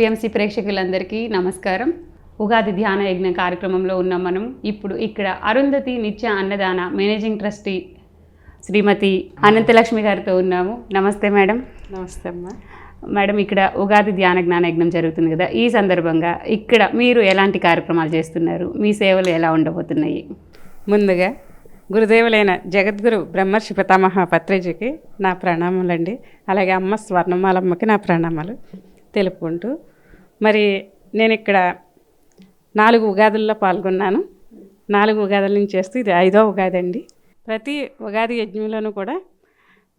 PMC ప్రేక్షకులందరికీ నమస్కారం. ఉగాది ధ్యాన యజ్ఞ కార్యక్రమంలో ఉన్నాం మనం. ఇప్పుడు ఇక్కడ అరుంధతి నిత్య అన్నదాన మేనేజింగ్ ట్రస్టీ శ్రీమతి అనంతలక్ష్మి గారితో ఉన్నాము. నమస్తే మేడం. నమస్తే అమ్మా. మేడం ఇక్కడ ఉగాది ధ్యాన జ్ఞాన యజ్ఞం జరుగుతుంది కదా. ఈ సందర్భంగా ఇక్కడ మీరు ఎలాంటి కార్యక్రమాలు చేస్తున్నారు? మీ సేవలు ఎలా ఉండబోతున్నాయి? ముందుగా గురుదేవులైన జగద్గురు బ్రహ్మర్షి పితామహ పత్రిజీకి నా ప్రణామాలండి. అలాగే అమ్మ స్వర్ణమాలమ్మకి నా ప్రణామాలు. తెలుపుకుంటూ మరి నేను ఇక్కడ నాలుగు ఉగాదుల్లో పాల్గొన్నాను. నాలుగు ఉగాదుల నుంచి చేస్తూ ఇది ఐదో ఉగాది అండి ప్రతి ఉగాది యజ్ఞంలోనూ కూడా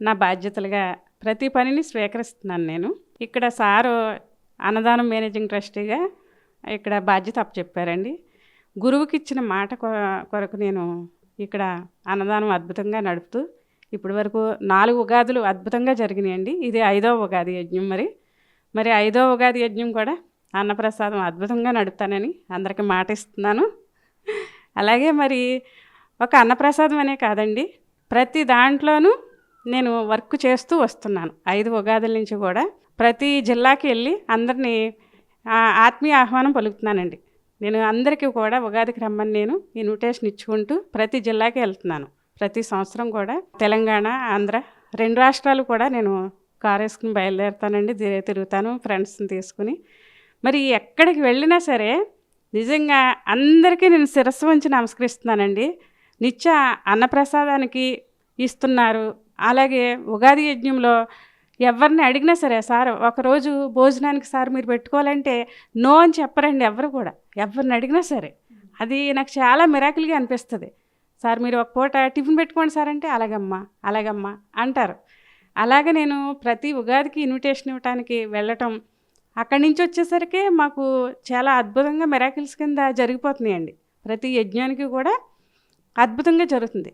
నా బాధ్యతలుగా ప్రతి పనిని స్వీకరిస్తున్నాను నేను. ఇక్కడ సారు అన్నదానం మేనేజింగ్ ట్రస్టీగా ఇక్కడ బాధ్యత అప్పచెప్పారండి. గురువుకి ఇచ్చిన మాట కొ- కొరకు నేను ఇక్కడ అన్నదానం అద్భుతంగా నడుపుతూ ఇప్పటి వరకు నాలుగు ఉగాదులు అద్భుతంగా జరిగినాయండి. ఇది ఐదో ఉగాది యజ్ఞం మరి. మరి ఐదో ఉగాది యజ్ఞం కూడా అన్నప్రసాదం అద్భుతంగా నడుపుతానని అందరికీ మాట ఇస్తున్నాను అలాగే మరి ఒక అన్నప్రసాదం అనే కాదండి ప్రతి దాంట్లోనూ నేను వర్క్ చేస్తూ వస్తున్నాను ఐదు ఉగాదుల నుంచి కూడా. ప్రతి జిల్లాకి వెళ్ళి అందరినీ ఆత్మీయ ఆహ్వానం పలుకుతున్నానండి. నేను అందరికీ కూడా ఉగాదికి రమ్మని నేను ఇన్విటేషన్ ఇచ్చుకుంటూ ప్రతి జిల్లాకి వెళ్తున్నాను. ప్రతి సంవత్సరం కూడా తెలంగాణ ఆంధ్ర రెండు రాష్ట్రాలు కూడా నేను కారు వేసుకుని బయలుదేరుతానండి తిరుగుతాను ఫ్రెండ్స్ని తీసుకుని. మరి ఎక్కడికి వెళ్ళినా సరే నిజంగా అందరికీ నేను శిరస్సు వంచి నమస్కరిస్తున్నానండి. నిత్య అన్నప్రసాదానికి ఇస్తున్నారు. అలాగే ఉగాది యజ్ఞంలో ఎవరిని అడిగినా సరే సార్ ఒకరోజు భోజనానికి సార్ మీరు పెట్టుకోవాలంటే నో అని చెప్పరండి ఎవరు కూడా. ఎవరిని అడిగినా సరే. అది నాకు చాలా మిరాకిల్గా అనిపిస్తుంది. సార్ మీరు ఒక పూట టిఫిన్ పెట్టుకోండి సార్ అంటే అలాగమ్మా అలాగమ్మా అంటారు. అలాగే నేను ప్రతి ఉగాదికి ఇన్విటేషన్ ఇవ్వడానికి వెళ్ళటం అక్కడి నుంచి వచ్చేసరికి మాకు చాలా అద్భుతంగా మెరాకిల్స్ కింద జరిగిపోతున్నాయండి. ప్రతి యజ్ఞానికి కూడా అద్భుతంగా జరుగుతుంది.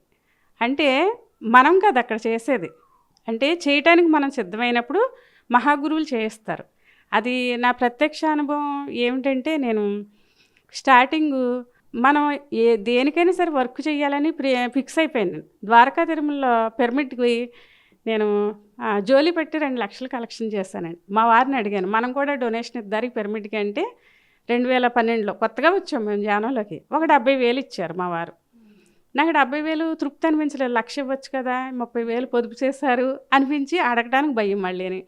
అంటే మనం కాదు అక్కడ చేసేది. అంటే చేయటానికి మనం సిద్ధమైనప్పుడు మహాగురువులు చేయిస్తారు. అది నా ప్రత్యక్ష అనుభవం ఏమిటంటే నేను స్టార్టింగ్ మనం ఏ దేనికైనా సరే వర్క్ చేయాలని ప్రి ఫిక్స్ అయిపోయాను. ద్వారకా తిరుమలలో పిరమిడ్కి నేను జోలి పెట్టి రెండు లక్షలు కలెక్షన్ చేశానండి. మా వారిని అడిగాను మనం కూడా డొనేషన్ ఇద్దారు పిరమిడ్కి అంటే రెండు వేల పన్నెండులో కొత్తగా వచ్చాం మేము జానంలోకి. ఒక డెబ్బై వేలు ఇచ్చారు మా వారు. నాకు డెబ్బై వేలు తృప్తి అనిపించలేదు లక్ష ఇవ్వచ్చు కదా ముప్పై వేలు పొదుపు చేశారు అనిపించి అడగడానికి భయం మళ్ళీని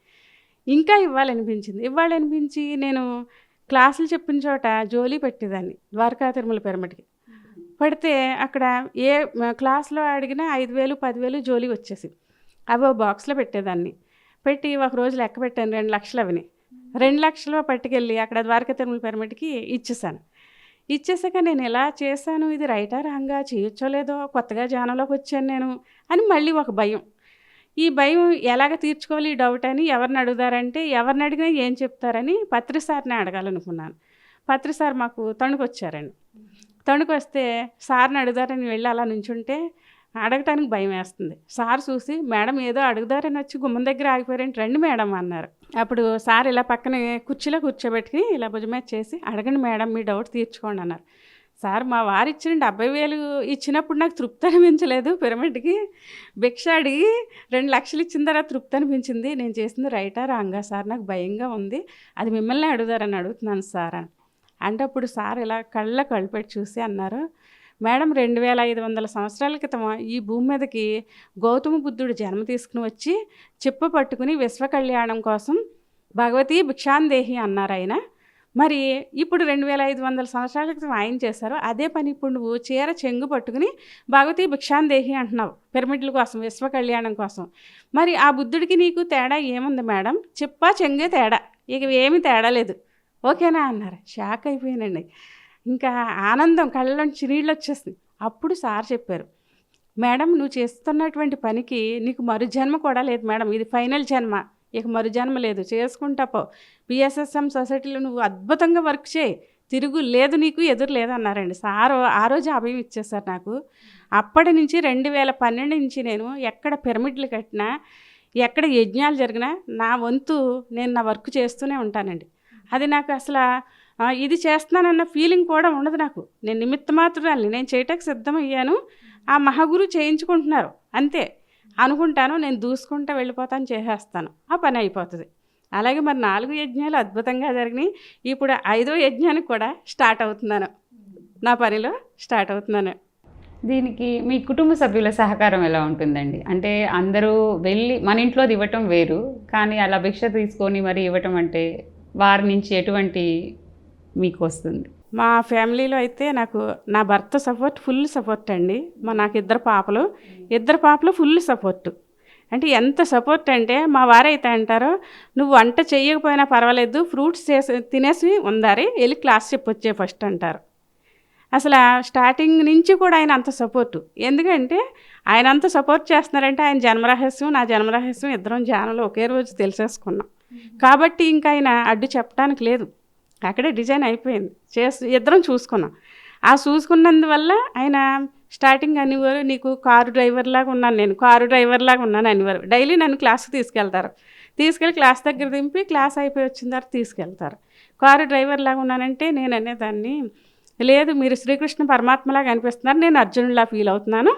ఇంకా ఇవ్వాలనిపించింది. ఇవ్వాలనిపించి నేను క్లాసులు చెప్పిన చోట జోలీ పెట్టేదాన్ని ద్వారకా తిరుమల పిరమిడ్కి. పడితే అక్కడ ఏ క్లాస్లో అడిగినా ఐదు వేలు పదివేలు జోలీ వచ్చేసి అవి ఓ బాక్స్లో పెట్టేదాన్ని. పెట్టి ఒక రోజు లెక్క పెట్టాను రెండు లక్షలు అవిని. రెండు లక్షలు పట్టుకెళ్ళి అక్కడ ద్వారకా తిరుమల పిరమిడ్కి ఇచ్చేసాను. ఇచ్చేసాక నేను ఎలా చేశాను ఇది రైటా రాంగా చేయొచ్చో లేదో కొత్తగా జానంలోకి వచ్చాను నేను అని మళ్ళీ ఒక భయం. ఈ భయం ఎలాగ తీర్చుకోవాలి ఈ డౌట్ అని ఎవరిని అడుగుతారంటే ఎవరిని అడిగినా ఏం చెప్తారని పత్రిసార్ని అడగాలనుకున్నాను. పత్రి సార్ మాకు తణుకు వచ్చారండి తణుకు వస్తే సార్ని అడుగుతారని వెళ్ళి అలా నుంచుంటే అడగటానికి భయం వేస్తుంది. సార్ చూసి మేడం ఏదో అడుగుదారని వచ్చి గుమ్మం దగ్గర ఆగిపోయారంటే రండి మేడం అన్నారు. అప్పుడు సార్ ఇలా పక్కనే కుర్చీలో కూర్చోబెట్టుకుని ఇలా భుజమే చేసి అడగండి మేడం మీ డౌట్ తీర్చుకోండి అన్నారు. సార్ మా వారు ఇచ్చిన డెబ్బై వేలు ఇచ్చినప్పుడు నాకు తృప్తి అనిపించలేదు. పిరమిడ్కి భిక్ష అడిగి రెండు లక్షలు ఇచ్చిన తర్వాత తృప్తి అనిపించింది. నేను చేసింది రైటా రాంగా సార్? నాకు భయంగా ఉంది. అది మిమ్మల్ని అడుగుతారని అడుగుతున్నాను సార్ అని. అంటే అప్పుడు సార్ ఇలా కళ్ళ కళ్ళు పెట్టి చూసి అన్నారు. మేడం రెండు వేల ఐదు వందల సంవత్సరాల క్రితం ఈ భూమి మీదకి గౌతమ బుద్ధుడు జన్మ తీసుకుని వచ్చి చెప్పు పట్టుకుని విశ్వ కళ్యాణం కోసం భగవతి భిక్షాందేహి అన్నారు ఆయన. మరి ఇప్పుడు రెండు వేల ఐదు వందల సంవత్సరాల క్రితం ఆయన చేశారు. అదే పని ఇప్పుడు నువ్వు చీర చెంగు పట్టుకుని భగవతి భిక్షాందేహి అంటున్నావు పిరమిడ్ల కోసం విశ్వ కళ్యాణం కోసం. మరి ఆ బుద్ధుడికి నీకు తేడా ఏముంది మేడం? చెప్పా చెంగే తేడా. ఇక ఏమీ తేడా లేదు. ఓకేనా? అన్నారు. షాక్ అయిపోయానండి. ఇంకా ఆనందం కళ్ళలోంచి నీళ్ళు వచ్చేసింది అప్పుడు సార్ చెప్పారు మేడం నువ్వు చేస్తున్నటువంటి పనికి నీకు మరు జన్మ కూడా లేదు మేడం. ఇది ఫైనల్ జన్మ. ఇక మరు జన్మ లేదు. చేసుకుంటా పో. పిఎస్ఎస్ఎం సొసైటీలో నువ్వు అద్భుతంగా వర్క్ చేయి. తిరుగు. లేదు నీకు ఎదురు లేదన్నారండి సార్ ఆ రోజు అభయం ఇచ్చేసారు నాకు. అప్పటి నుంచి రెండు వేల పన్నెండు నుంచి నేను ఎక్కడ పిరమిడ్లు కట్టినా ఎక్కడ యజ్ఞాలు జరిగినా నా వంతు నేను నా వర్క్ చేస్తూనే ఉంటానండి. అది నాకు అసలు ఇది చేస్తున్నానన్న ఫీలింగ్ కూడా ఉండదు నాకు. నేను నిమిత్త నేను చేయటానికి సిద్ధమయ్యాను. ఆ మహాగురు చేయించుకుంటున్నారు. అంతే. అనుకుంటాను నేను దూసుకుంటా వెళ్ళిపోతాను చేసేస్తాను. ఆ పని అయిపోతుంది. అలాగే మరి నాలుగు యజ్ఞాలు అద్భుతంగా జరిగినాయి. ఇప్పుడు ఐదో యజ్ఞానికి కూడా స్టార్ట్ అవుతున్నాను. నా పనిలో స్టార్ట్ అవుతున్నాను. దీనికి మీ కుటుంబ సభ్యుల సహకారం ఎలా ఉంటుందండి? అంటే అందరూ వెళ్ళి మన ఇంట్లోది ఇవ్వటం వేరు కానీ అలా భిక్ష తీసుకొని మరి ఇవ్వటం అంటే వారి నుంచి ఎటువంటి మీకు వస్తుంది మా ఫ్యామిలీలో అయితే నాకు నా భర్త సపోర్ట్ ఫుల్ సపోర్ట్ అండి. మా నాకు ఇద్దరు పాపలు. ఇద్దరు పాపలు ఫుల్ సపోర్ట్. అంటే ఎంత సపోర్ట్ అంటే మా వారైతే అంటారు నువ్వు వంట చేయకపోయినా పర్వాలేదు ఫ్రూట్స్ చేసి తినేసి ఉందారి వెళ్ళి క్లాస్ చెప్పొచ్చే ఫస్ట్ అంటారు. అసలు స్టార్టింగ్ నుంచి కూడా ఆయన అంత సపోర్టు. ఎందుకంటే ఆయన అంత సపోర్ట్ చేస్తున్నారంటే ఆయన జన్మరహస్యం నా జన్మరహస్యం ఇద్దరం జానలో ఒకే రోజు తెలిసేసుకున్నాం. కాబట్టి ఇంకా ఆయన అడ్డు చెప్పడానికి లేదు. అక్కడే డిజైన్ అయిపోయింది. చేసి ఇద్దరం చూసుకున్నాం. ఆ చూసుకున్నందువల్ల ఆయన స్టార్టింగ్ అనేవారు నీకు కారు డ్రైవర్ లాగా ఉన్నాను నేను కారు డ్రైవర్ లాగా ఉన్నాను అనేవారు. డైలీ నన్ను క్లాస్కి తీసుకెళ్తారు. తీసుకెళ్ళి క్లాస్ దగ్గర దింపి క్లాస్ అయిపోయి వచ్చిన తర్వాత తీసుకెళ్తారు. కారు డ్రైవర్ లాగా ఉన్నానంటే నేను అనేదాన్ని లేదు మీరు శ్రీకృష్ణ పరమాత్మలాగా అనిపిస్తున్నారు నేను అర్జునుడిలా ఫీల్ అవుతున్నాను.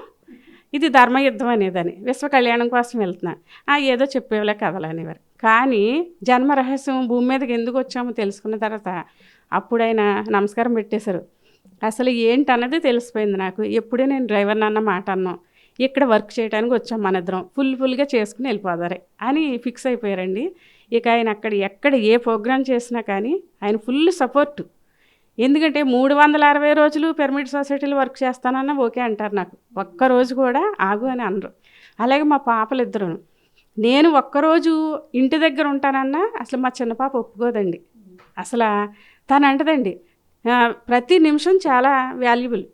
ఇది ధర్మయుద్ధం అనేదని విశ్వ కళ్యాణం కోసం వెళ్తున్నాను. "ఆ, ఏదో చెప్పేవాళ్ళే కథలు అనేవారు. కానీ జన్మ రహస్యం భూమి మీదకి ఎందుకు వచ్చామో తెలుసుకున్న తర్వాత అప్పుడైనా నమస్కారం పెట్టేశారు. అసలు ఏంటన్నది తెలిసిపోయింది నాకు. ఎప్పుడే నేను డ్రైవర్ నాన్న మాట అన్నాం. ఇక్కడ వర్క్ చేయడానికి వచ్చాం మన ఇద్దరం. ఫుల్ ఫుల్గా చేసుకుని వెళ్ళిపోదారే అని ఫిక్స్ అయిపోయారండి. ఇక ఆయన అక్కడ ఎక్కడ ఏ ప్రోగ్రామ్ చేసినా కానీ ఆయన ఫుల్ సపోర్టు. ఎందుకంటే మూడు వందల అరవై రోజులు పిరమిడ్ సొసైటీలో వర్క్ చేస్తానన్నా ఓకే అంటారు నాకు. ఒక్క రోజు కూడా ఆగు అని అనరు. అలాగే మా పాపలు ఇద్దరు నేను ఒక్కరోజు ఇంటి దగ్గర ఉంటానన్నా అసలు మా చిన్న పాప ఒప్పుకోదండి. అసలు తను అంటదండి ప్రతి నిమిషం చాలా వాల్యుబుల్.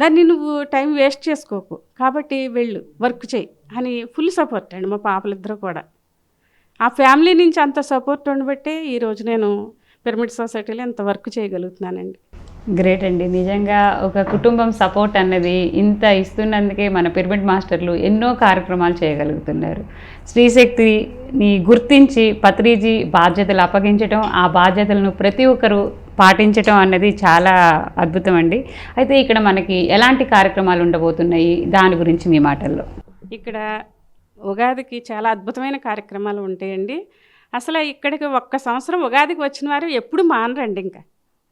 దాన్ని నువ్వు టైం వేస్ట్ చేసుకోకు. కాబట్టి వెళ్ళు వర్క్ చేయి అని ఫుల్ సపోర్ట్ అండి మా పాపలిద్దరూ కూడా. ఆ ఫ్యామిలీ నుంచి అంత సపోర్ట్ ఉండబట్టే ఈరోజు నేను పిరమిడ్ సొసైటీలో ఇంత వర్క్ చేయగలుగుతున్నానండి. గ్రేట్ అండి. నిజంగా ఒక కుటుంబం సపోర్ట్ అన్నది ఇంత ఇస్తున్నందుకే మన పిరమిడ్ మాస్టర్లు ఎన్నో కార్యక్రమాలు చేయగలుగుతున్నారు. స్త్రీశక్తిని గుర్తించి పత్రిజీ బాధ్యతలు అప్పగించడం ఆ బాధ్యతలను ప్రతి ఒక్కరూ పాటించటం అన్నది చాలా అద్భుతం అండి. అయితే ఇక్కడ మనకి ఎలాంటి కార్యక్రమాలు ఉండబోతున్నాయి? దాని గురించి మీ మాటల్లో. ఇక్కడ ఉగాదికి చాలా అద్భుతమైన కార్యక్రమాలు ఉంటాయండి. అసలు ఇక్కడికి ఒక్క సంవత్సరం ఉగాదికి వచ్చిన వారు ఎప్పుడు మానరండి ఇంకా.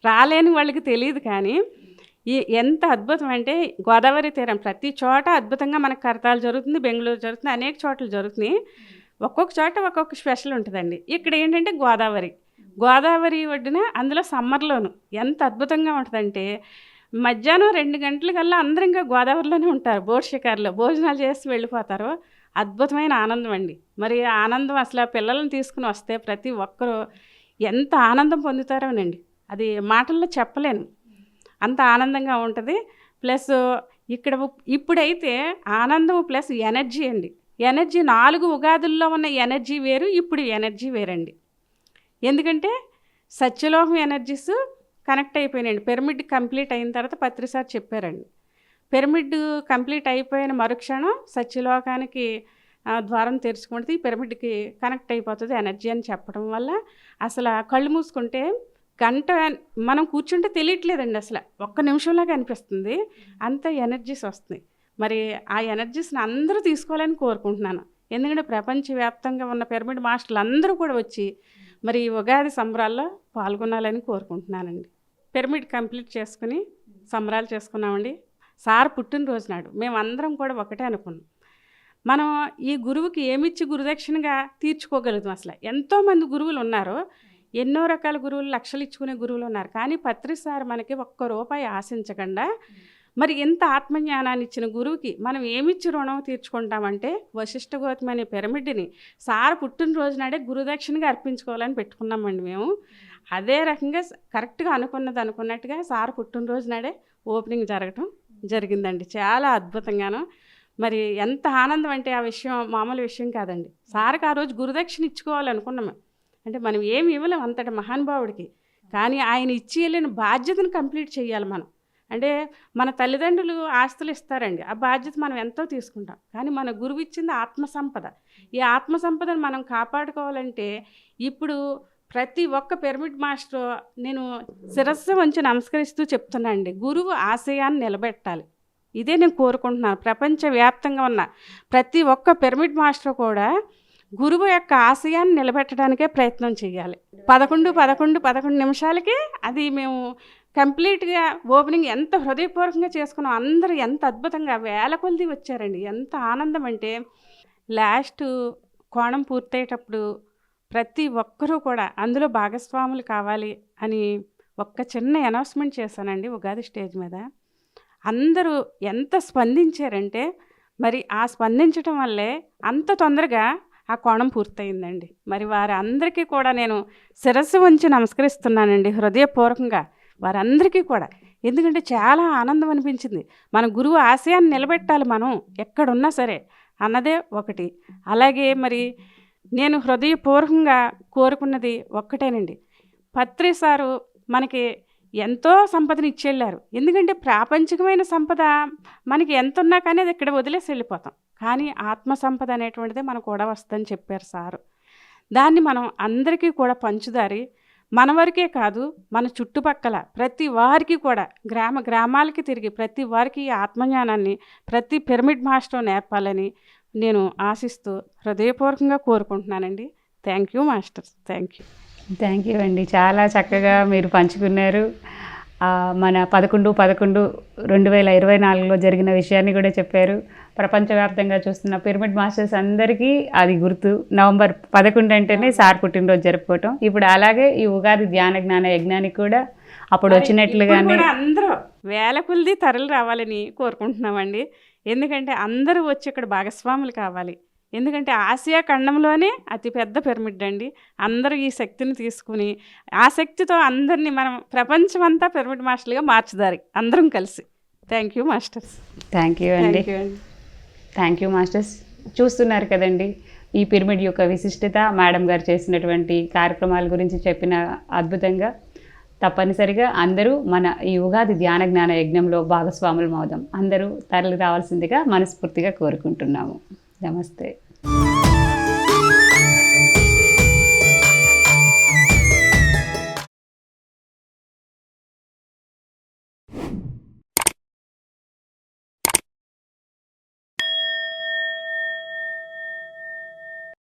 రాలేని వాళ్ళకి తెలియదు కానీ ఈ ఎంత అద్భుతం అంటే గోదావరి తీరం ప్రతి చోట అద్భుతంగా మనకు కరతాలు జరుగుతుంది బెంగళూరు జరుగుతుంది అనేక చోట్ల జరుగుతున్నాయి ఒక్కొక్క చోట ఒక్కొక్క స్పెషల్ ఉంటుందండి. ఇక్కడ ఏంటంటే గోదావరి. గోదావరి ఒడ్డున అందులో సమ్మర్లోను ఎంత అద్భుతంగా ఉంటుందంటే మధ్యాహ్నం రెండు గంటలకల్లా అందరూ ఇంకా గోదావరిలోనే ఉంటారు. బోట్ షికారులో భోజనాలు చేసి వెళ్ళిపోతారు. అద్భుతమైన ఆనందం అండి. మరి ఆనందం అసలు పిల్లల్ని తీసుకుని వస్తే ప్రతి ఒక్కరూ ఎంత ఆనందం పొందుతారోనండి. అది మాటల్లో చెప్పలేను. అంత ఆనందంగా ఉంటుంది. ప్లస్ ఇక్కడ ఉప్- ఇప్పుడైతే ఆనందం ప్లస్ ఎనర్జీ అండి. ఎనర్జీ నాలుగు ఉగాదుల్లో ఉన్న ఎనర్జీ వేరు ఇప్పుడు ఎనర్జీ వేరండి. ఎందుకంటే సత్యలోహం ఎనర్జీస్ కనెక్ట్ అయిపోయినాయండి. పిరమిడ్ కంప్లీట్ అయిన తర్వాత పత్రిసారి చెప్పారండి. పిరమిడ్ కంప్లీట్ అయిపోయిన మరుక్షణం సత్యలోకానికి ద్వారం తెరుచుకుంటే ఈ పిరమిడ్కి కనెక్ట్ అయిపోతుంది ఎనర్జీ అని చెప్పడం వల్ల. అసలు కళ్ళు మూసుకుంటే గంట మనం కూర్చుంటే తెలియట్లేదండి అసలు. ఒక్క నిమిషంలాగా అనిపిస్తుంది. అంత ఎనర్జీస్ వస్తున్నాయి. మరి ఆ ఎనర్జీస్ని అందరూ తీసుకోవాలని కోరుకుంటున్నాను. ఎందుకంటే ప్రపంచవ్యాప్తంగా ఉన్న పిరమిడ్ మాస్టర్లు అందరూ కూడా వచ్చి మరి ఈ ఉగాది సంబరాల్లో పాల్గొనాలని కోరుకుంటున్నానండి. పిరమిడ్ కంప్లీట్ చేసుకుని సంబరాలు చేసుకున్నామండి. సార్ పుట్టినరోజు నాడు మేమందరం కూడా ఒకటే అనుకున్నాం. మనం ఈ గురువుకి ఏమిచ్చి గురుదక్షిణగా తీర్చుకోగలుగుతాం అసలు. ఎంతోమంది గురువులు ఉన్నారు. ఎన్నో రకాల గురువులు లక్షలు ఇచ్చుకునే గురువులు ఉన్నారు. కానీ పత్రి సార్ మనకి ఒక్క రూపాయి ఆశించకుండా మరి ఎంత ఆత్మజ్ఞానాన్ని ఇచ్చిన గురువుకి మనం ఏమిచ్చి రుణం తీర్చుకుంటామంటే వశిష్ఠ గౌతమి అనే పిరమిడ్ని సార్ పుట్టినరోజు నాడే గురుదక్షిణగా అర్పించుకోవాలని పెట్టుకున్నామండి మేము. అదే రకంగా కరెక్ట్గా అనుకున్నది అనుకున్నట్టుగా సార్ పుట్టినరోజు నాడే ఓపెనింగ్ జరగటం జరిగిందండి. చాలా అద్భుతంగాను. మరి ఎంత ఆనందం అంటే ఆ విషయం మామూలు విషయం కాదండి. సార్కి ఆ రోజు గురుదక్షిణ ఇచ్చుకోవాలనుకున్నాము అంటే మనం ఏమి ఇవ్వలేం అంతటి మహానుభావుడికి. కానీ ఆయన ఇచ్చి వెళ్ళిన బాధ్యతను కంప్లీట్ చేయాలి మనం. అంటే మన తల్లిదండ్రులు ఆస్తులు ఇస్తారండి. ఆ బాధ్యత మనం ఎంతో తీసుకుంటాం. కానీ మన గురువు ఇచ్చింది ఆత్మసంపద. ఈ ఆత్మ సంపదను మనం కాపాడుకోవాలంటే ఇప్పుడు ప్రతి ఒక్క పిరమిడ్ మాస్టర్ నేను శిరస్సు వంచి నమస్కరిస్తూ చెప్తున్నా అండి. గురువు ఆశయాన్ని నిలబెట్టాలి. ఇదే నేను కోరుకుంటున్నాను. ప్రపంచవ్యాప్తంగా ఉన్న ప్రతి ఒక్క పిరమిడ్ మాస్టర్ కూడా గురువు యొక్క ఆశయాన్ని నిలబెట్టడానికే ప్రయత్నం చేయాలి. పదకొండు పదకొండు పదకొండు నిమిషాలకి అది మేము కంప్లీట్గా ఓపెనింగ్ ఎంత హృదయపూర్వకంగా చేసుకున్నాం. అందరూ ఎంత అద్భుతంగా వేల కొలిది వచ్చారండి. ఎంత ఆనందం అంటే లాస్ట్ కోణం పూర్తయ్యేటప్పుడు ప్రతి ఒక్కరూ కూడా అందులో భాగస్వాములు కావాలి అని ఒక్క చిన్న అనౌన్స్మెంట్ చేశానండి ఉగాది స్టేజ్ మీద. అందరూ ఎంత స్పందించారంటే మరి ఆ స్పందించడం వల్లే అంత తొందరగా ఆ కోణం పూర్తయిందండి. మరి వారందరికీ కూడా నేను శిరస్సు ఉంచి నమస్కరిస్తున్నానండి హృదయపూర్వకంగా. వారందరికీ కూడా. ఎందుకంటే చాలా ఆనందం అనిపించింది. మన గురువు ఆశయాన్ని నిలబెట్టాలి మనం ఎక్కడున్నా సరే. అన్నదే ఒకటి. అలాగే మరి నేను హృదయపూర్వకంగా కోరుకున్నది ఒక్కటేనండి. పత్రి సారు మనకి ఎంతో సంపదను ఇచ్చెళ్ళారు. ఎందుకంటే ప్రాపంచికమైన సంపద మనకి ఎంత ఉన్నా కానీ అది ఇక్కడ వదిలేసి వెళ్ళిపోతాం. కానీ ఆత్మ సంపద అనేటువంటిదే మనకు కూడా వస్తుందని చెప్పారు సారు. దాన్ని మనం అందరికీ కూడా పంచుదారి మన వరకే కాదు మన చుట్టుపక్కల ప్రతి వారికి కూడా గ్రామ గ్రామాలకి తిరిగి ప్రతి వారికి ఈ ఆత్మజ్ఞానాన్ని ప్రతి పిరమిడ్ మాస్టర్ నేర్పాలని నేను ఆశిస్తూ హృదయపూర్వకంగా కోరుకుంటున్నానండి. Thank you master thank you. Thank you అండి. చాలా చక్కగా మీరు పంచుకున్నారు. మన పదకొండు పదకొండు రెండు వేల ఇరవై నాలుగులో జరిగిన విషయాన్ని కూడా చెప్పారు. ప్రపంచవ్యాప్తంగా చూస్తున్న పిరమిడ్ మాస్టర్స్ అందరికీ అది గుర్తు. నవంబర్ పదకొండు అంటేనే సార్ పుట్టినరోజు జరుపుకోవటం. ఇప్పుడు అలాగే ఈ ఉగాది ధ్యాన జ్ఞాన యజ్ఞానికి కూడా అప్పుడు వచ్చినట్లుగానే అందరూ వేల కొలది తరలి రావాలని కోరుకుంటున్నామండి. ఎందుకంటే అందరూ వచ్చి ఇక్కడ భాగస్వాములు కావాలి. ఎందుకంటే ఆసియా ఖండంలోనే అతిపెద్ద పిరమిడ్ అండి. అందరూ ఈ శక్తిని తీసుకుని ఆ శక్తితో అందరినీ మనం ప్రపంచమంతా పిరమిడ్ మాస్టర్లుగా మార్చుదారి అందరం కలిసి. Thank you masters thank you అండి. థ్యాంక్ యూ మాస్టర్స్ చూస్తున్నారు కదండి ఈ పిరమిడ్ యొక్క విశిష్టత మేడం గారు చేసినటువంటి కార్యక్రమాల గురించి చెప్పిన అద్భుతంగా. తప్పనిసరిగా అందరూ మన ఈ ఉగాది ధ్యాన జ్ఞాన యజ్ఞంలో భాగస్వాములు అవుదాం. అందరూ తరలి రావాల్సిందిగా మనస్ఫూర్తిగా కోరుకుంటున్నాము. నమస్తే. Thank you